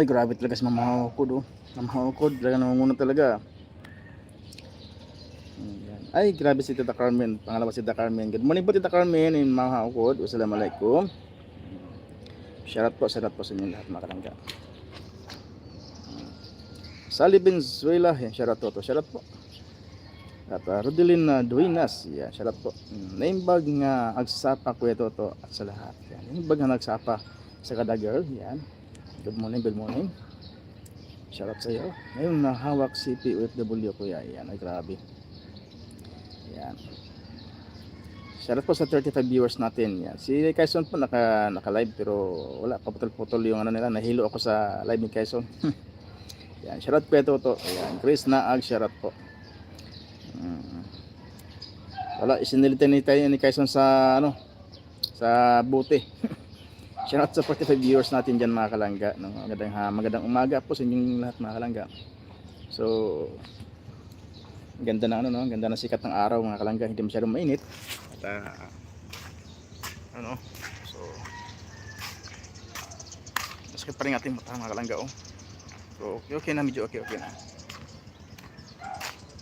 Ay, grabe talaga si Mama Hukod, oh. Mama Hukod, talaga namumuna talaga. Ay, grabe si Tita Carmen. Pangalawa si Tita Carmen. Good morning po, Tita Carmen and Mama Hukod. Wassalamualaikum. Shoutout po, shoutout po sa inyo lahat mga kalangga. Sally Benzuela, yan, shoutout po to. Shoutout po. At uh, Rodelyn uh, Duinas, yan, shoutout po. Naimbag nga agsapa ko ito to at sa lahat. Yan, naimbag nga nagsapa sa kada girl, yan. Good morning, good morning. Shoutout sa iyo. Ngayon nahawak si POFW kuya, yan, ay grabe. Yan. Shoutout po sa 35 viewers natin. Yan. Si Quezon po naka, naka-live pero wala pa putol-putol yung ano nila. Nahilo ako sa live ni Quezon. Yan, shoutout po ito to. Ayan, Chris Naag, shoutout po. Mm. Wala, isinilitan ni tayo ni Quezon sa ano sa buti. shoutout sa 45 viewers natin diyan mga kalangga. No? Magandang, ha, magandang umaga po sa inyong lahat mga kalangga. So, ganda na ano no, ganda na sikat ng araw mga kalangga, hindi masyadong mainit. At ah, ano, so Masakit pa rin ating mata mga kalangga oh. So okay, okay na, medyo okay, okay na.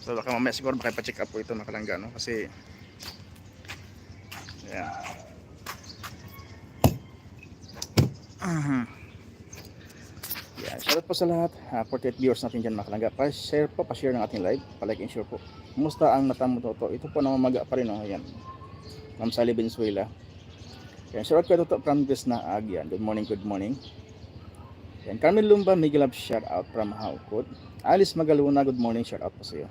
So baka mamaya siguro baka pa-check up po ito mga kalangga no kasi Ayan. Mhm. Yeah, shoutout po sa lahat. Uh, 48 viewers natin dyan mga kalangga. Pa-share po, pa-share ng ating live. Pa-like and share po. Kumusta ang mata mo to? Ito po namamaga pa rin. Oh. Ayan. Ma'am Sally Venezuela. Yan, shoutout ko ito to from Chris na Agyan. Good morning, good morning. Yan, Carmen Lumba, Miguel Love, shout out from Haukot. Alice Magaluna, good morning, shout out po sa iyo.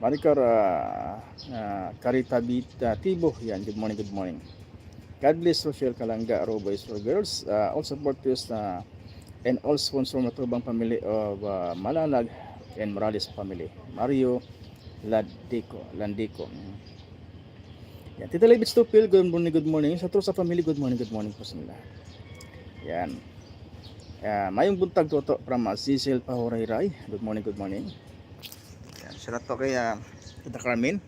Maricar uh, uh, Caritabita Tibo, yan, good morning, good morning. God bless Rochelle Kalanga, Aro Boys or Girls, uh, all supporters uh, and all sponsor matubang family of uh, Malanag and Morales family. Mario Landico, Landico. Yan, Tita Libits Tupil, good morning, good morning. Sa Trusa family, good morning, good morning po sa nila. Yan. Uh, mayong buntag toto from uh, Cecil Pahurayray. Good morning, good morning. Yan, shout out kay uh, Tita Carmen.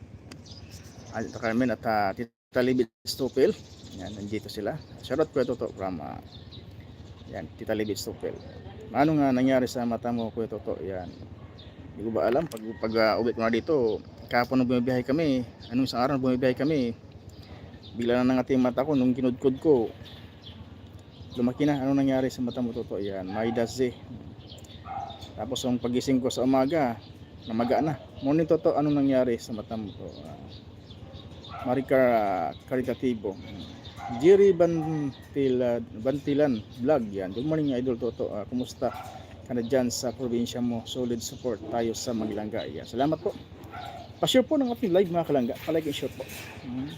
Uh, Tita Carmen at uh, Tita Libit Stupil. Yan, nandito sila. Shout out ko ito to from uh, yan, Tita Libit Stupil. Ano nga nangyari sa mata mo ko ito to? Yan. Hindi ko ba alam pag pag uh, uwi ko na dito, kahapon nung bumibiyahe kami, anong isang araw bumibiyahe kami, bigla na nangating mata ko nung kinudkod ko, lumaki na ano nangyari sa mata mo toto yan may daze tapos ang pagising ko sa umaga namaga na morning toto anong nangyari sa mata mo uh, Maricar uh, Caritativo Jerry Bantilan Bantilan vlog. Yan. Good morning idol toto. Uh, kumusta ka na dyan sa probinsya mo? Solid support tayo sa Magilangga yan salamat po. Pa-share po ng ating live mga kalangga. Pa-like and share po. Mm.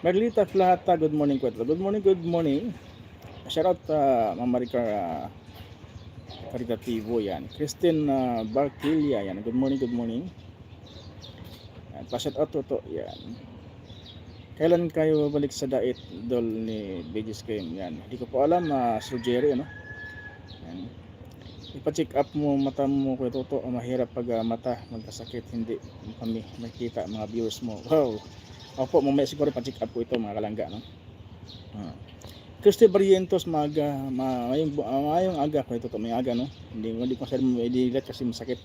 Marlita Plata good morning kwetlo. Good morning good morning. Shout out uh, Ma'am Maricar uh, Caritativo yan. Christine uh, Barquilia yan. Good morning, good morning. Yan, pa-shout out to to yan. Kailan kayo balik sa dait dol ni Bigis Game yan? Hindi ko po alam uh, Sir Jerry ano. Yan. Ipa-check up mo mata mo ko ito to mahirap pag uh, mata magkasakit hindi kami makita mga viewers mo. Wow. Opo, mamaya siguro pa-check up ko ito mga kalangga no. Uh. Christy Barrientos maga ma, mayong, mayong aga ko ito to may aga no hindi hindi ko masyadong i-delete kasi masakit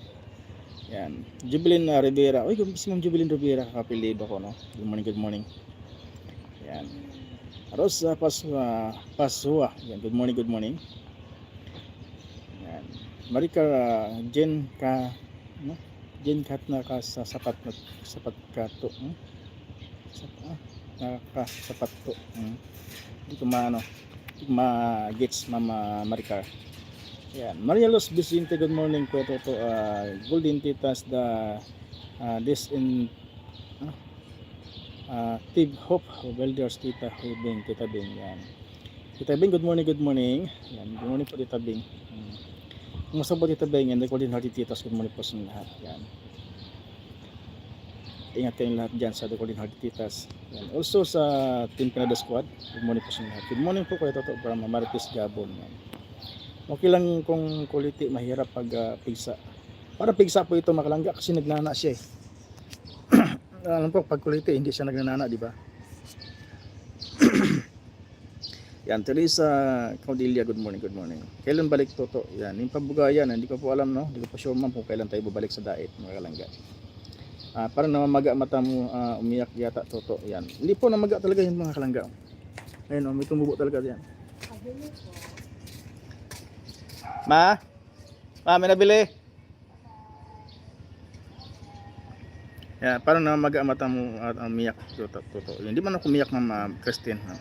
yan Jubilin uh, Rivera uy si Ma'am Jubilin Rivera kapilido ko no good morning good morning yan Rosa Pasua Pasua. Yan good morning good morning. Yan Marika uh, Jen ka no Jen kat na ka sa sapat na sapat ka to hmm? Sap, ah, nakasapat to hmm? ko maano ko ma-gets mama Maricar yan Maria Luz Vicente good morning. Ito to uh, Golden Titas the uh, this in uh, Tib Hope Welders Tita Bing Tita Bing yan Tita Bing good morning good morning yan good morning po Tita Bing hmm. kumusta po Tita Bing and the Golden Hearted Titas good morning po sa lahat yan ingat kayong lahat dyan sa The Golden Hearted Titas yan. Also sa Team Canada Squad, good morning po sa lahat. Good morning po kayo Toto from Marites Gabon. Yan. Okay lang kung kuliti, mahirap pag uh, pigsa. Para pigsa po ito makalangga kasi nagnana siya eh. Alam po, pag kuliti, hindi siya nagnanana, di ba? Yan, Teresa Caudilia, good morning, good morning. Kailan balik Toto? Yan, yung pabugayan, hindi ko po alam, no? Hindi ko pa sure ma'am kung kailan tayo babalik sa daet, mga kalangga. Ah, parang namamaga mata mo, ah, umiyak yata Toto. Yan. Hindi po namaga talaga yung mga kalangga. Ayun, oh, may tumubo talaga yan. Ma? Ma, may nabili? Yan, parang namamaga mata mo at umiyak Toto. Toto. Hindi man ako umiyak, ma'am, ah, Christine. no?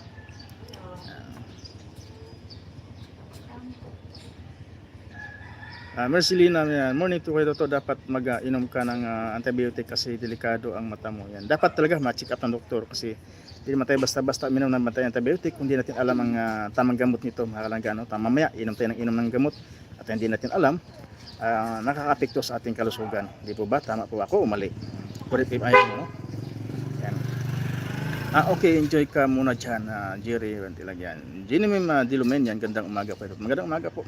Ah, Mercelina, yan. morning to kayo to dapat mag-inom ka ng ah, antibiotic kasi delikado ang mata mo. Yan. Dapat talaga ma-check up ng doktor kasi hindi naman tayo basta-basta minom ng matay antibiotic kung hindi natin alam ang ah, tamang gamot nito, mga kalangga. No? Tama mamaya, inom tayo ng inom ng gamot at hindi natin alam, ah, nakakapekto sa ating kalusugan. Di po ba? Tama po ako o mali? Correct if ayaw mo, no? Yan. Ah, okay, enjoy ka muna dyan, ah, Jerry Vantilagyan. Jenny Mim uh, Dilumen, yan, gandang umaga po. Magandang umaga po.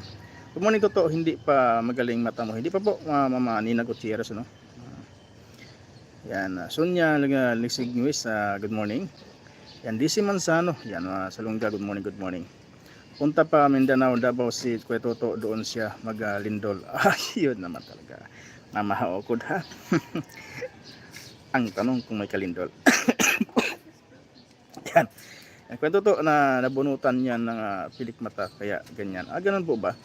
Good morning to hindi pa magaling mata mo. Hindi pa po, uh, Mama Nina Gutierrez, ano? Ah, yan, uh, Sonia uh, Lisignuis, uh, good morning. Yan, DC Mansano, yan, uh, Salunga, good morning, good morning. Punta pa Mindanao, Davao si Kuya Toto, doon siya mag-lindol. Ah, yun naman talaga. Mamahaokod ha. Ang tanong kung may kalindol. yan. Ang kwento to na nabunutan niya ng ah, pilik mata kaya ganyan. Ah, ganun po ba?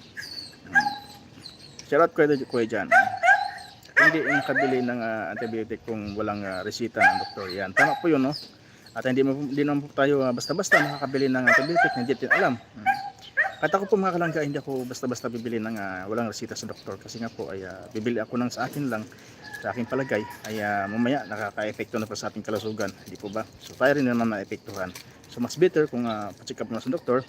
Hmm. Shoutout ko kuya dyan. Hindi nakabili ng ah, antibiotic kung walang ah, resita ng doktor. Yan. Tama po yun, no? At hindi, mo, hindi naman po tayo basta-basta makakabili ng antibiotic hindi alam. Hmm. At ako po mga kalangga, hindi ako basta-basta bibili ng ah, walang resita sa doktor. Kasi nga po, ay ah, bibili ako ng sa akin lang, sa aking palagay, ay ah, mamaya nakaka-epekto na po sa ating kalusugan. Hindi po ba? So tayo rin naman na-epektuhan. So mas better kung uh, pa-check up mo sa doktor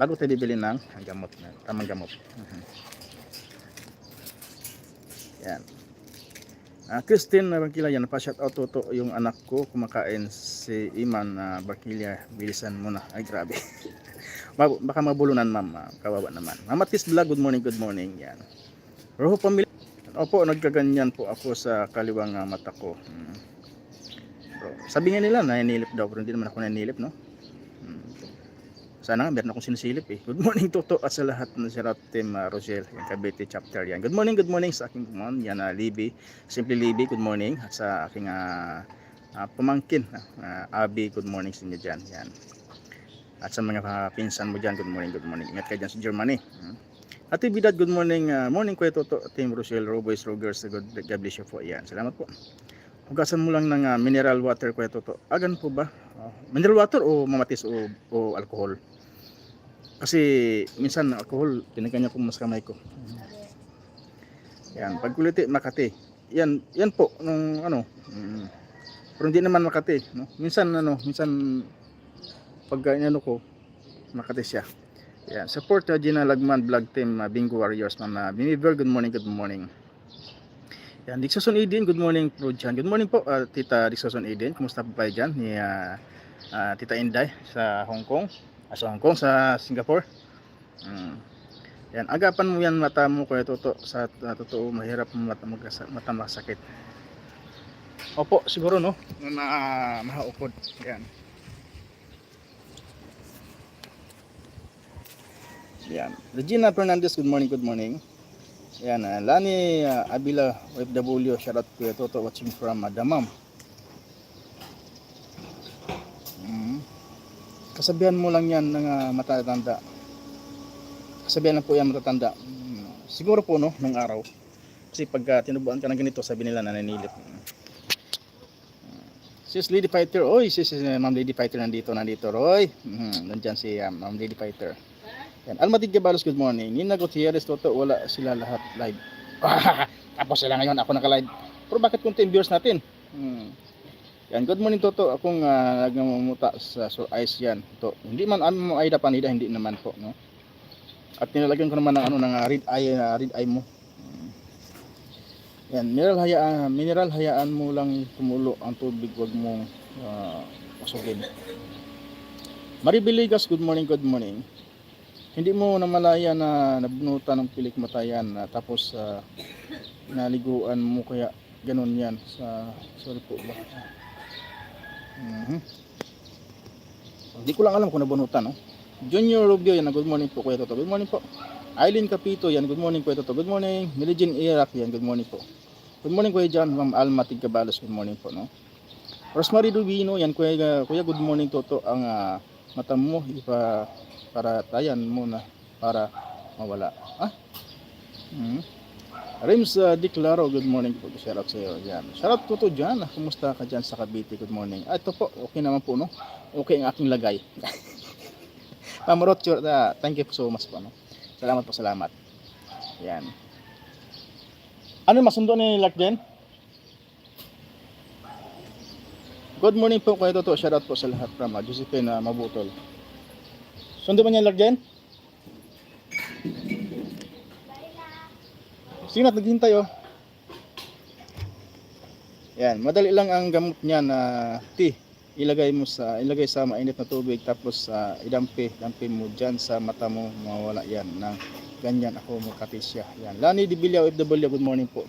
bago tayo bibili ng gamot, tamang gamot. Mhm. Yan. Ah, Christine uh, Barkila yan, pa-shout out to, to yung anak ko kumakain si Iman uh, Barkila, bilisan mo na. Ay grabe. Baka mabulunan ma'am, kawawa naman. Mamatis Vlog, good morning, good morning. Yan. Roho pamilya. Opo, nagkaganyan po ako sa kaliwang ah, mata ko. Hmm. Sabi nga nila, naninilip daw, pero hindi naman ako naninilip, no? Hmm. Sana nga, meron akong sinisilip eh. Good morning Toto at sa lahat ng Sirat Team uh, Rosel, yung Cavite chapter yan. Good morning, good morning sa aking kumon, yan uh, Libby, Simply Libby, good morning. At sa aking uh, uh, pamangkin, uh, Abby, good morning sa inyo dyan. Yan. At sa mga uh, pinsan mo dyan, good morning, good morning. Ingat kayo dyan sa Germany. Hmm. Ate Bidad, good morning. Uh, morning Kuya Toto, Team Rosel, Roboys, Rogers, God, God bless you po. Yan, salamat po. Hugasan mo lang ng uh, mineral water Kuya Toto. Agan po ba? Oh, mineral water o mamatis o, o alcohol? Kasi minsan alcohol, pinaganya ko mas kamay ko. Yan, pagkuliti Makati. Yan, yan po nung ano. mm, pero hindi naman Makati, no? Minsan ano, minsan pag ano ko Makati siya. Yan, support uh, Gina Lagman vlog team uh, Bingo Warriors Mama Biniver, good morning, good morning. Yan, Dixon Eden, good morning po dyan. Good morning po, uh, Tita Dixon Eden. Kumusta po kayo dyan? Ni uh, uh, Tita Inday sa Hong Kong. Ah, sa Hong Kong, sa Singapore. Mm. Yan, agapan mo yan mata mo kuya Toto. Sa uh, totoo, mahirap mata mata masakit. Opo, siguro no, na uh, mahaukod. Yan. Yan. Regina Fernandez, good morning, good morning. Yan, uh, Lani uh, Abila, OFW, shout out kuya Toto, watching from uh, Damam. Mm. Kasabihan mo lang yan ng uh, matatanda. Kasabihan lang po yan matatanda. Mm. Siguro po no, ng araw. Kasi pag uh, tinubuan ka ng ganito, sabi nila nananilip. Mm. Sis Lady Fighter, oy, sis uh, Ma'am Lady Fighter nandito, nandito, Roy. Mm, nandyan si uh, Ma'am Lady Fighter. Yan. Almatig Gabalos, good morning. Nina Gutierrez, Toto, wala sila lahat live. Tapos sila ngayon, ako naka-live. Pero bakit kunti yung viewers natin? Hmm. Yan, good morning Toto. Akong uh, nagmumuta sa so ice yan. To, hindi man ano mo ay panida, hindi naman po, no. At nilalagyan ko naman ng ano ng uh, red eye, uh, red eye mo. Hmm. Yan, mineral hayaan, mineral hayaan mo lang tumulo ang tubig, wag mong uh, pasugin. Maribiligas, good morning, good morning. Hindi mo namalaya na nabunutan ng pilik matayan na tapos uh, naliguan mo kaya ganun yan sa sorry po ba Mhm. Hindi ko lang alam kung nabunutan no. Junior Rubio, yan, good morning po, Kuya Toto. Good morning po. Eileen Capito, yan, good morning, Kuya Toto. Good morning. Milijin Iraq, yan, good morning po. Good morning, Kuya John. Ma'am Alma Tigcabalos, good morning po, no? Rosemary Rubino, yan, Kuya, Kuya good morning, Toto. Ang ah, mata mo, ipa, para tayan muna, para mawala. Ah? Hmm. Rims uh, Di Claro, good morning po. Shout out sa iyo. Yan. Shout out po to dyan. Ah, Kumusta ka dyan sa Cavite? Good morning. Ah, ito po, okay naman po, no? Okay ang aking lagay. Ma'am Rotcho, uh, thank you so much po. No? Salamat po, salamat. Yan. Ano masundo ni Lakden? Good morning po kayo Toto. Shout out po sa lahat from uh, Josephine uh, Mabutol. Sundo ba niya Lakden? Sige na, naghihintay oh. Yan, madali lang ang gamot niya na tea ilagay mo sa ilagay sa mainit na tubig tapos sa idampi dampi mo diyan sa mata mo mawala yan ng ganyan ako magkatisya yan Lani Di Bilya OFW good morning po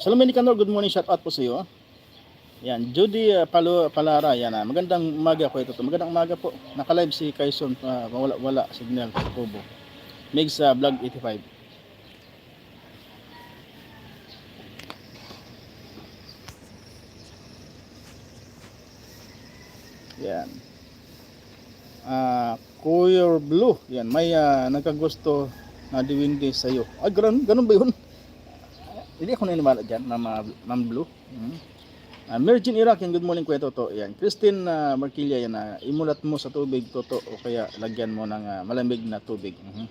Salome Nicanor good morning shout out po sa iyo yan Judy uh, Palo, Palara yan ah. magandang umaga po ito magandang umaga po naka-live si Kaison uh, wala wala signal sa Kubo Migs uh, vlog 85 Yan. Ah, Coyer Blue. Yan, may ah, nagkagusto na diwindi sa iyo. Ay, ganun, ganun ba 'yun? Hindi ako naniniwala Mama, Ma'am Blue. Hmm. Ah, Virgin Iraq, yan, good morning Kuya Toto. Yan, Christine uh, Marquilla, yan, ah, imulat mo sa tubig, Toto, o kaya lagyan mo ng ah, malamig na tubig. Mhm.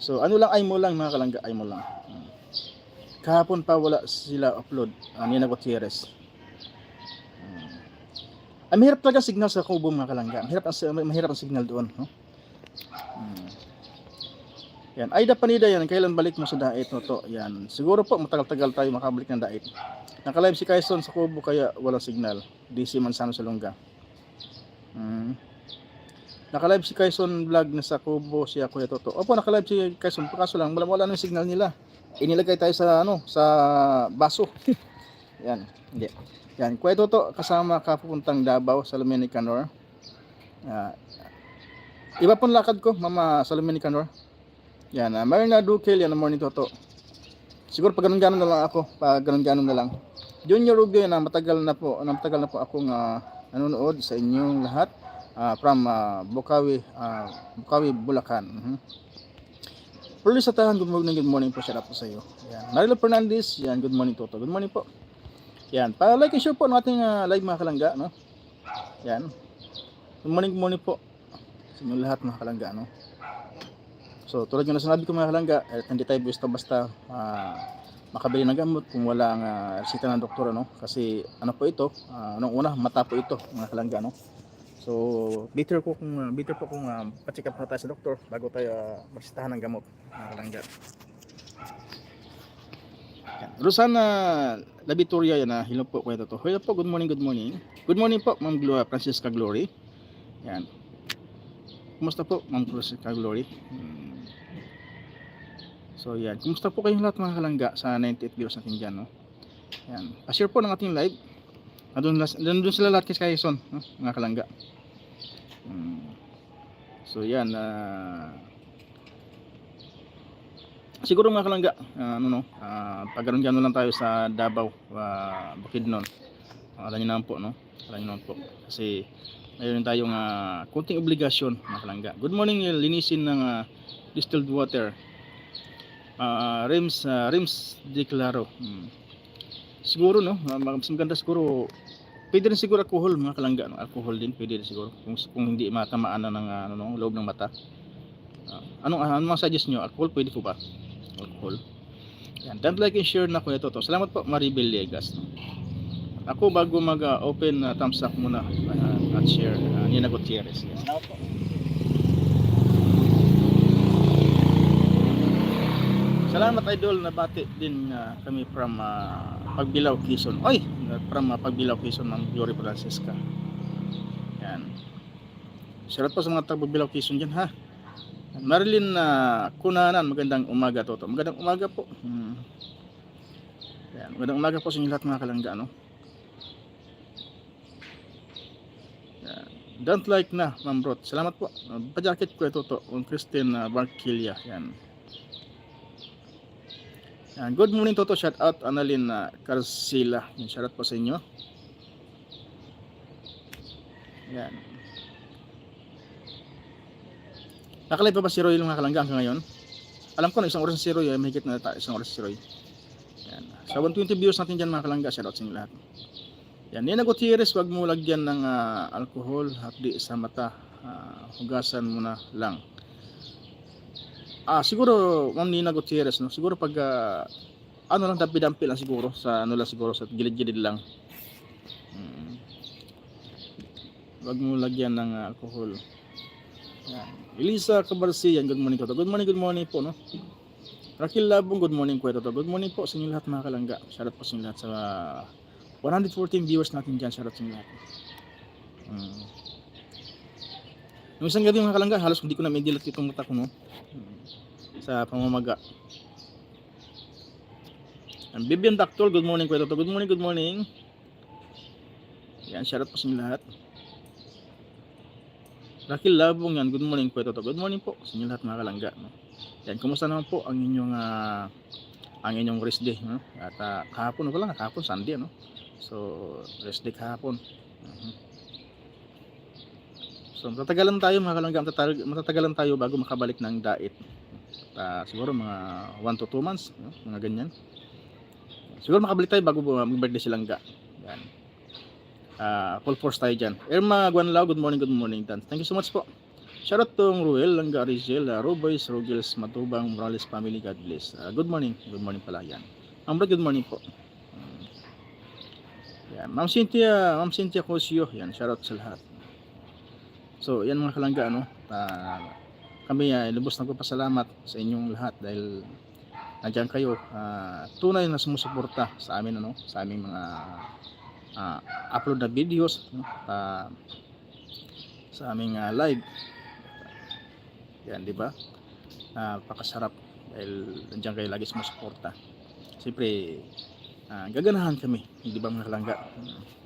So, ano lang, ay mo lang, mga kalangga, ay mo lang. Hmm. Kahapon pa wala sila upload, uh, Nina Gutierrez. Hmm. Ang mahirap talaga signal sa Kubo mga kalangga. Mahirap ang, mahirap ang signal doon. No? Hmm. Yan. Aida Panida yan. Kailan balik mo sa Dait no to? Yan. Siguro po matagal-tagal tayo makabalik ng Dait. Nakalive si Kaison sa Kubo kaya walang signal. DC Mansano sa Lungga. Hmm. Nakalive si Kaison vlog na sa Kubo siya Kuya Toto. Opo, nakalive si Kaison. Kaso lang, wala, wala na yung signal nila. Inilagay tayo sa ano, sa baso. yan. Hindi. Yan, Kuya Toto, kasama ka pupuntang Davao, Salome Nicanor. Ah, iba pong lakad ko, Mama Salome Nicanor. Yan, uh, Marina Dukel, yan ang morning Toto. Siguro pag ganun-ganun na lang ako, pag ganun-ganun na lang. Junior Rubio, yan, ah, matagal na po, na matagal na po akong ah, nanonood sa inyong lahat ah, from ah, Bukawi, ah, Bukawi, Bulacan. Mhm. Pearly sa tahan, good morning, good morning po, shout out po sa iyo. Yan. Marilo Fernandez, yan, good morning Toto. Good morning po. Yan, para like and share po ng ating ah, live mga kalangga, no? Yan. Good morning, good morning po sa inyong lahat mga kalangga, no? So, tulad ng nasabi ko mga kalangga, eh, hindi tayo basta-basta ah, makabili ng gamot kung wala ang uh, resita ng doktor, no? Kasi ano po ito, ah, anong una, mata po ito mga kalangga, no? So, bitter ko kung uh, bitter po kung uh, pa-check up na tayo sa doktor bago tayo uh, magsitahan ng gamot mga kalangga. Rosana Labitoria yan na hello po kuya to. Hello po, good morning, good morning. Good morning po, Ma'am Gloria Francisca Glory. Yan. Kumusta po, Ma'am Francisca Glory? Hmm. So yan, kumusta po kayong lahat mga kalangga sa 98 viewers natin dyan, no? Yan. Pa-share po ng ating live. Nandun, nandun sila lahat kay Skyson, no? mga kalangga. Hmm. So yan, ah... siguro mga kalangga, ah, ano no, uh, pag ganun gano'n lang tayo sa Davao, uh, Bukidnon. Uh, alam niyo naman po, no? Alam niyo naman po. Kasi mayroon tayong uh, kunting obligasyon, mga kalangga. Good morning, linisin ng ah, distilled water. Uh, Rims, uh, Rims de Claro. Hmm. Siguro, no? Uh, mas maganda siguro, pwede rin siguro alcohol, mga kalangga. No? Alcohol din, pwede rin siguro. Kung, kung hindi matamaan ng uh, ano, no? loob ng mata. Uh, anong, uh, anong suggest nyo? Alcohol, pwede po ba? alcohol. Yan, don't like and share na ko ito. To. Salamat po Maribel Legas. No? Ako bago mag-open uh, thumbs up muna uh, at share uh, Nina Gutierrez. Yan. Salamat idol na bati din uh, kami from ah, uh, Pagbilaw Quezon. Oy, from ah, uh, Pagbilaw Quezon ng Glory Francisca. Yan. Salamat po sa mga taga Pagbilaw Quezon diyan ha. Marilyn uh, Kunanan, magandang umaga toto. Magandang umaga po. Hmm. Yan, magandang umaga po sa inyo lahat mga kalangga no. Yan. Don't like na, Ma'am Brot. Salamat po. Uh, Pajakit ko ito to, on Christine uh, Barkilia. Yan. Yan. Good morning Toto. Shout out Annalyn uh, Carcila. Yan. Shout out po sa inyo. Yan. Nakalive pa ba si Roy mga kalangga hanggang ngayon? Alam ko na isang oras si Roy. Eh. Mahigit na tayo isang oras si Roy. Yan. Sa 120 views natin dyan mga kalangga. Shout out sa inyo lahat. Yan, Nina Gutierrez, wag mo lagyan ng ah, alcohol, hapdi sa mata. Ah, hugasan mo na lang. Ah, siguro, Ma'am Nina Gutierrez, no? Siguro pag, ah, ano lang, dampi-dampi lang siguro, sa ano lang siguro, sa gilid-gilid lang. Mm. Wag mo lagyan ng ah, alcohol. Yan. Elisa Cabarcian, good morning ko to. Good morning, good morning po, no? Rakil Labong, good morning ko to. Good morning po sa inyo lahat mga kalangga. Shoutout po sa inyo lahat sa 114 viewers natin dyan. Shoutout sa inyo lahat. Mm. Yung isang gabi mga kalangga, halos hindi ko na may dilat itong mata ko, no? Sa pamamaga. And Bibian Doctor, good morning ko ito. Good morning, good morning. Yan, shoutout po sa inyo lahat. Rakil Labong yan, good morning po ito. Good morning po sa inyo lahat mga kalangga. No? Yan, kumusta naman po ang inyong ah, ang inyong rest day, no? At ah, kahapon lang, kahapon Sunday, no? So, rest day kahapon. Mhm. So, matatagalan tayo mga kalangga, matatag- matatagalan tayo bago makabalik ng diet. Ah, siguro mga 1 to 2 months, no? mga ganyan. Siguro makabalik tayo bago mag-birthday si Langga. Yan. Ah, full force tayo dyan. Irma Guanlao, good morning, good morning, Dan. Thank you so much po. Shoutout tong Ruel, Langga Rizel, uh, Roboys, Rogels, Matubang, Morales family, God bless. Ah, good morning, good morning pala yan. Ma'am Brad, good morning po. Mm. Yan. Ma'am Cynthia, Ma'am Cynthia Cosio, yan, shoutout sa lahat. So, yan mga kalangga, ano, ah, kami ay lubos na pasalamat sa inyong lahat dahil nandiyan kayo, ah, tunay na sumusuporta sa amin, ano, sa aming mga ah, upload na videos, no, ah, sa aming ah, live. Yan, di ba? Napakasarap dahil nandiyan kayo lagi sumusuporta. Siyempre, ah, gaganahan kami, hindi ba mga kalangga? Mm.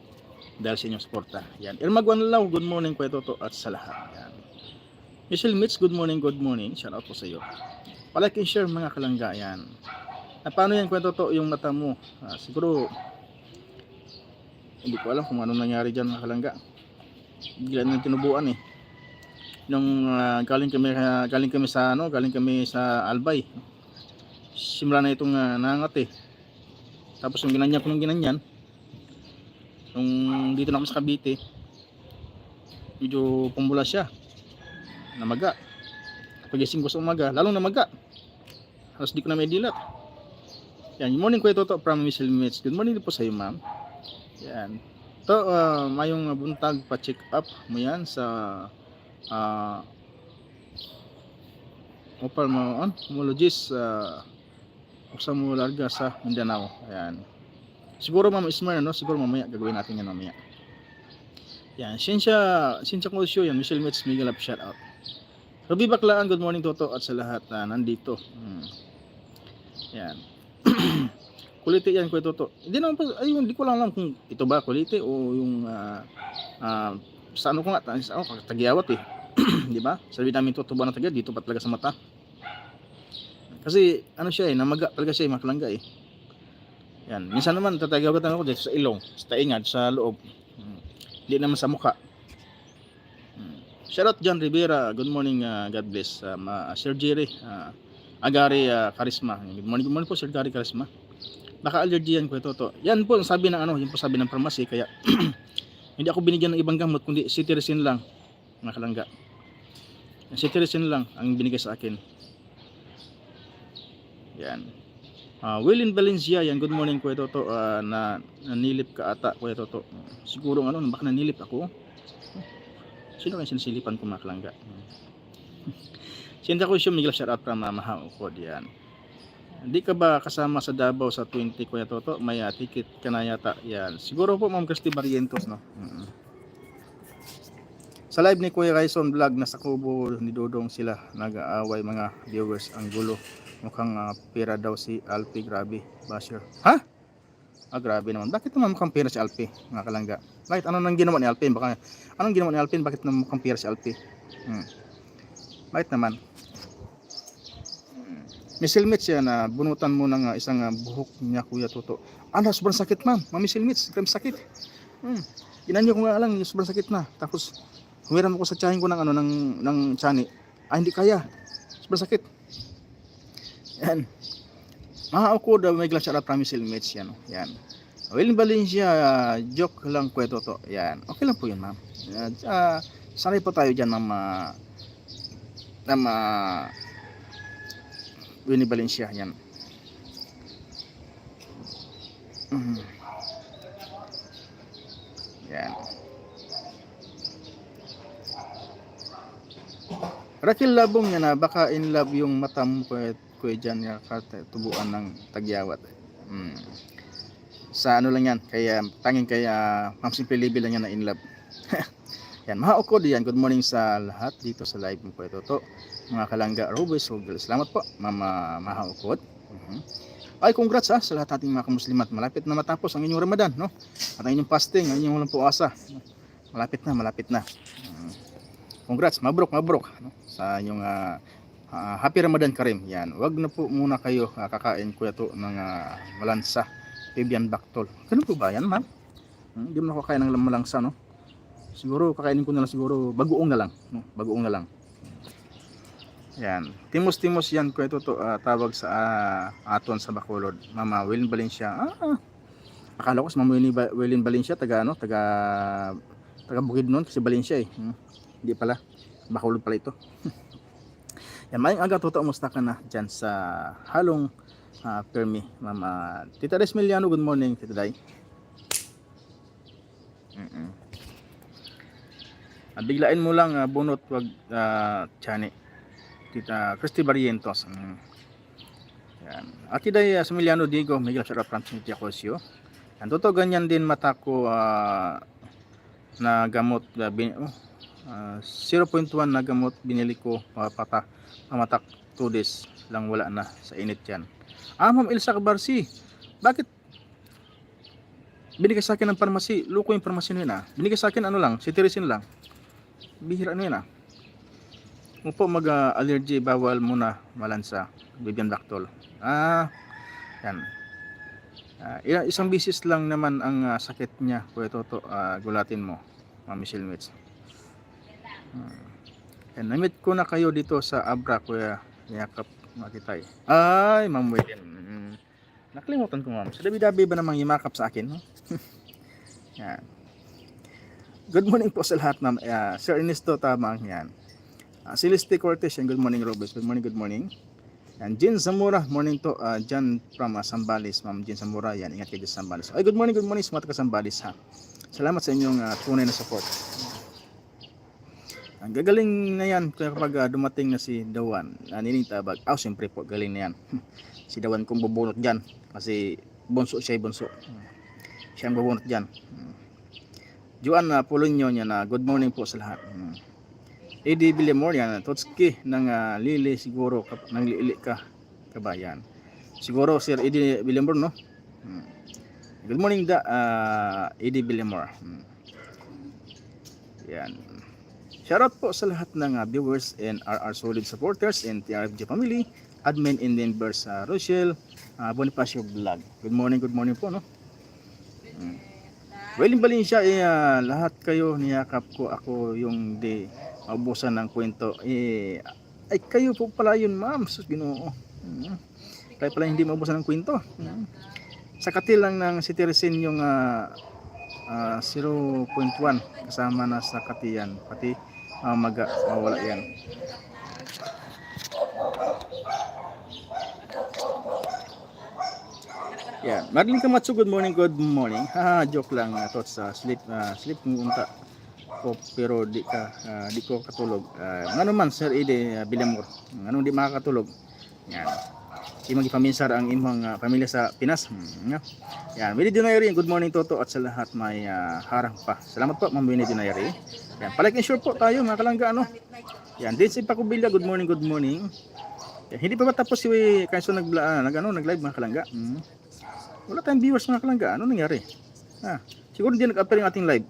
Dahil sa inyong suporta. Yan. Irma Guanlaw, good morning Kuya Toto at sa lahat. Yan. Michelle Mitz, good morning, good morning. Shout out po sa iyo. Palike and share mga kalangga. Yan. Na paano yan Kuya Toto yung mata mo? Ah, siguro, hindi ko alam kung ano nangyari dyan mga kalangga. Bigla nang tinubuan eh. Nung ah, galing kami ah, galing kami sa ano, galing kami sa Albay. Simula na itong uh, nangat eh. Tapos yung ginanyan ko nung ginanyan, nung dito na ako sa Cavite, medyo pumula siya. Namaga. Pagising ko sa umaga, lalong namaga. Halos di ko na may dilat. Yan, good morning Kuya Toto from Michelle Mitz. Good morning po sa iyo, ma'am. Yan. To, uh, mayong buntag pa-check up mo yan sa uh, ophthalmologist uh, ophthalmologist sa Mindanao. Ayan. Siguro ma'am Ismar, no? Siguro mamaya gagawin natin yan mamaya. Yan, Sinsya, Sinsya Kusyo, yan, Michelle Mitz, Miguel up, shout out. Ruby Baklaan, good morning Toto at sa lahat na nandito. Hmm. Yan. kulite yan Kuya Toto. Hindi naman pa, ay, hindi ko lang alam kung ito ba kulite o yung ah ah, sa ano ko nga, sa ano, tagyawat eh. Di ba? Sabi namin Toto ba na tagya, dito pa talaga sa mata. Kasi ano siya eh, namaga talaga siya eh, makalangga eh. Yan. Minsan naman tatagawatan ako dito sa ilong, sa taingad, sa loob. Hmm. Hindi naman sa mukha. Hmm. Shoutout John Rivera. Good morning, uh, God bless. Um, uh, Sir Jerry, uh, Agari uh, Karisma. Good morning, good morning po Sir Agari Karisma. Naka-allergy yan ko ito. To. Yan po sabi ng ano, yung po sabi ng pharmacy kaya hindi ako binigyan ng ibang gamot kundi cetirizine lang. Mga kalangga. Cetirizine lang ang binigay sa akin. Yan. Uh, Willin Valencia, yan. Good morning, Kuya Toto. Uh, na, nanilip ka ata, Kuya Toto. Siguro, ano, baka nanilip ako. Sino kaya sinisilipan ko, mga? Sinta ko siya, Miguel, shout out from uh, Mahangukod, yan. Hindi ka ba kasama sa Davao sa 20, Kuya Toto? May uh, ticket ka na yata, yan. Siguro po, Ma'am Christy Barrientos, no? Mm-mm. Sa live ni Kuya Raison vlog, nasa kubo ni Dodong sila nag-aaway mga viewers ang gulo. Mukhang uh, pera daw si Alpi, grabe, basher. Ha? Ah, grabe naman. Bakit naman mukhang pera si Alpi, mga kalangga? Bakit? Ano nang ginawa ni Alpin? Baka, anong ginawa ni Alpin? Bakit naman mukhang pera si Alpi? Hmm. Bakit naman? Hmm. May silmits yan na bunutan mo ng ah, isang ah, buhok niya, Kuya Toto. Ano, sobrang sakit, ma'am. Mami silmits, grabe sakit. Hmm. Inanyo ko nga lang, sobrang sakit na. Tapos, humiram ako sa tiyahin ko ng, ano, ng, ng tiyani. Ah, hindi kaya. Sobrang sakit. Yan. Mga ako daw may glass at promise helmets yan. oh. Yan. Will Valencia, uh, joke lang ito to. Yan. Okay lang po yun, ma'am. Uh, uh, sanay po tayo dyan, ma'am. Uh, na ma Winnie Valencia, yan. Mhm. Yan. Rakil labong yan na baka in love yung mata mo kuya, kuya dyan ya tubuan ng tagyawat. Mm. Sa ano lang yan, kaya tanging kaya Ma'am Simple Libby lang yan na in love. yan, mga ukod yan. Good morning sa lahat dito sa live mo po ito. To, mga kalangga, Robes, Rogel. Salamat po, Mama Maha Ukod. Mhm. Ay, congrats ha, sa lahat ating mga kamuslimat. Malapit na matapos ang inyong Ramadan, no? At ang inyong fasting, ang inyong walang puasa. Malapit na, malapit na. Mhm. Congrats, mabrok, mabrok. No? Sa inyong ah, ah, Happy Ramadan Karim. Yan. Wag na po muna kayo ah, kakain kuya to ng ah, malansa. Fabian Bactol. Ganun po ba yan, ma'am? Hmm, Hindi mo na kakain ng malansa, no? Siguro, kakainin ko na lang siguro, bagoong na lang. No? Bagoong na lang. Yan. Timos Timos yan kuya to, to ah, tawag sa ah, aton sa Bacolod. Mama Wilin Valencia. Ah, ah. akala ko si Mama Wilin Valencia taga ano, taga taga Bukidnon kasi Valencia eh. Hmm. Hindi pala. Bacolod pala ito. Yan, maayong aga totoo musta ka na dyan sa halong uh, Permi. Mama Tita Resmiliano, good morning Tita Day. Mm-mm. Ah, biglain mo lang ah, bunot wag uh, tiyani. Tita Christy Barrientos. Mm. Yan. At Day uh, Semiliano Diego, Miguel Sarap Francis Tiacosio. Yan, totoo ganyan din mata ko ah, na gamot ah, bin, oh, ah, 0.1 na gamot binili ko uh, pata pamatak 2 days lang wala na sa init yan. Ah, Ma'am Elsa Cabarsi, bakit binigay sa akin ng pharmacy? Luko yung pharmacy na yun ah. Binigay sa akin ano lang, cetirizine lang. Bihira na yun ah. Kung po mag-allergy, bawal muna malansa. Bibian Bactol. Ah, yan. Ilang- isang bisis lang naman ang ah, sakit niya. Kuya Toto, ah, gulatin mo. Ma'am Michelle. Hmm. Yan, namit ko na kayo dito sa Abra, Kuya Yakap Makitay. Ay, Ma'am William. Nakalimutan ko, Ma'am. Sa dabi-dabi ba namang yimakap sa akin, no? yan. Good morning po sa lahat, Ma'am. Ah, Sir Ernesto, tama yan. Uh, Celeste Cortez, yan. good morning, Robes. Good morning, good morning. Yan, Jen Zamora, morning to. Uh, Jan from uh, Sambales, Ma'am Jen Zamora. Yan, ingat kayo sa Sambales. Ay, good morning, good morning sa mga taga Sambales, ha. Salamat sa inyong uh, tunay na support. Ang gagaling na yan kapag ah, dumating na si Dawan, uh, nining tabag. Ah, siyempre po, galing na yan. si Dawan kung bubunot dyan. Kasi bunso siya, bunso. Siya ang bubunot dyan. Juan uh, Polonyo niya na good morning po sa lahat. Hmm. Eddie Villamor yan, Totski ng uh, Lili siguro, kap, ng Lili ka, kabayan. Siguro Sir Eddie Villamor, no? Hmm. Good morning da, uh, Eddie Villamor. Hmm. Yan. Shoutout po sa lahat ng uh, viewers and RR Solid supporters and TRFG family, admin and members sa Rochelle, uh, Bonifacio Vlog. Good morning, good morning po, no? Hmm. Well, in Valencia, eh, ah, lahat kayo niyakap ko ako yung di maubusan ng kwento. Eh, ay kayo po pala yun, ma'am. Sus, ginoo. Hmm. Kaya pala hindi maubusan ng kwento. Hmm. Sa katil lang ng citizen yung ah, ah, 0.1 kasama na sa katiyan. Pati ah, maga, mawala yan. Yeah, Madeline Kamatsu, good morning, good morning. Haha, joke lang uh, to sa sleep uh, sleep ng unta ko pero di ka ah, di ko katulog. Uh, ngano man Sir Ide uh, Bilamor. Ngano di makakatulog. Yan. Di magipaminsar ang imong ah, pamilya sa Pinas. Hmm, yeah. Yan, Winnie Dinayari, good morning Toto at sa lahat may ah, harang pa. Salamat po, Ma'am Winnie Dinayari. Yan, palike and share po tayo mga kalangga ano. Yan, din si Pakubilya, good morning, good morning. Yan, hindi pa ba tapos si Kaiso nag, ah, nag, ano, nag-live mga kalangga? Hmm. Wala tayong viewers mga kalangga. Ano nangyari? Ah, siguro hindi nag-appear yung ating live.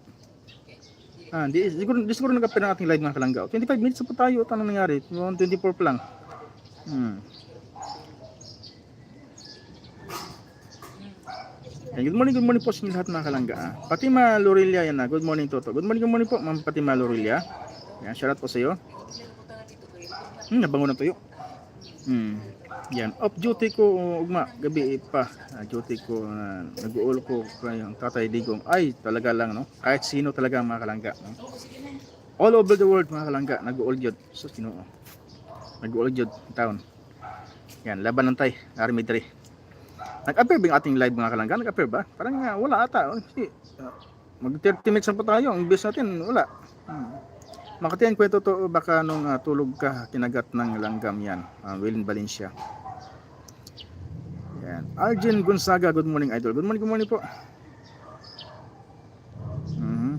Ah, di, siguro, di siguro nag-appear ang ating live mga kalangga. 25 minutes po tayo. Ito ano nangyari? 124 pa lang. Hmm. Good morning, good morning po sa inyo lahat mga kalangga. ah. Fatima Lorelia yan na. Good morning Toto. Good morning, good morning po Ma'am Fatima Lorelia. Yan, shout out po sa iyo. Hmm, nabango na tuyo. Hmm. Yan, off duty ko ugma gabi pa. Ah, duty ko uh, nag-uol ko kay ang Tatay Digong. Ay, talaga lang no. Kahit sino talaga mga kalangga, no. All over the world mga kalangga, nag-uol jud. So sino? Nag-uol jud town. Yan, laban ng tay, Army 3. Nag-appear ba yung ating live mga kalangga? Nag-appear ba? Parang nga, wala ata. Uh, mag 30 minutes na po tayo. Ang base natin, wala. Hmm. Makatiyan kwento to baka nung ah, tulog ka kinagat ng langgam yan. Uh, Wilin Valencia. Yan. Arjen Gonzaga, good morning idol. Good morning, good morning po. Mhm.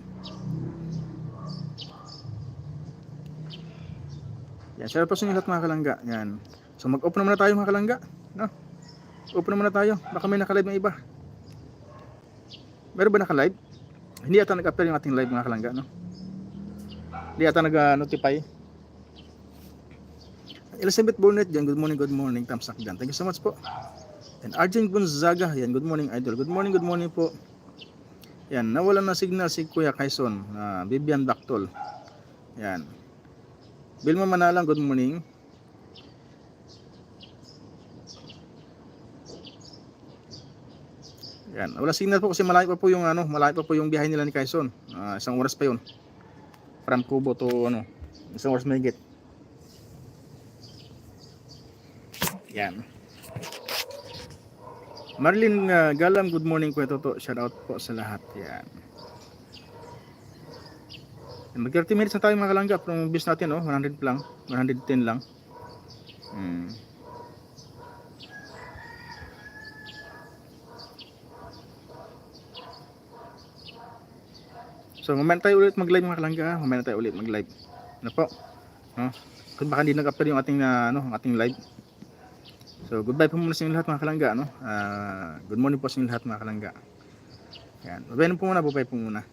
Yan, share po sa inyo lahat mga kalangga. Yan. So mag-open na muna tayo mga kalangga. No? Open na muna tayo. Baka may naka-live ng iba. Meron ba naka-live? Hindi ata nag-appear yung ating live mga kalangga, no? Hindi ata nag-notify. Elizabeth Burnett dyan, good morning, good morning, Tamsak dyan. Thank you so much po. And Arjen Gonzaga, yan, good morning idol. Good morning, good morning po. Yan, nawalan na signal si Kuya Kaison, uh, Bibian Baktol. Yan. Bilma Manalang, good morning. Yan, wala signal po kasi malayo pa po yung ano, malayo pa po yung biyahe nila ni Kaison. Ah, isang oras pa 'yon. From Kubo to ano, isang oras may Yan. Marlene uh, Galam, good morning po ito to. Shout out po sa lahat. Yan. Mag 30 minutes na tayo mga kalangga. From bis natin, oh, 100 lang. 110 lang. Hmm. So, mamaya tayo ulit mag-live mga kalangga. ha? Mamaya tayo ulit mag-live. Ano po? No? Kung baka hindi nag-appear yung ating, na, ano, ating live. So, goodbye po muna sa inyo lahat mga kalangga. No? Ah, good morning po sa inyo lahat mga kalangga. Yan. Na po muna. Babay po muna.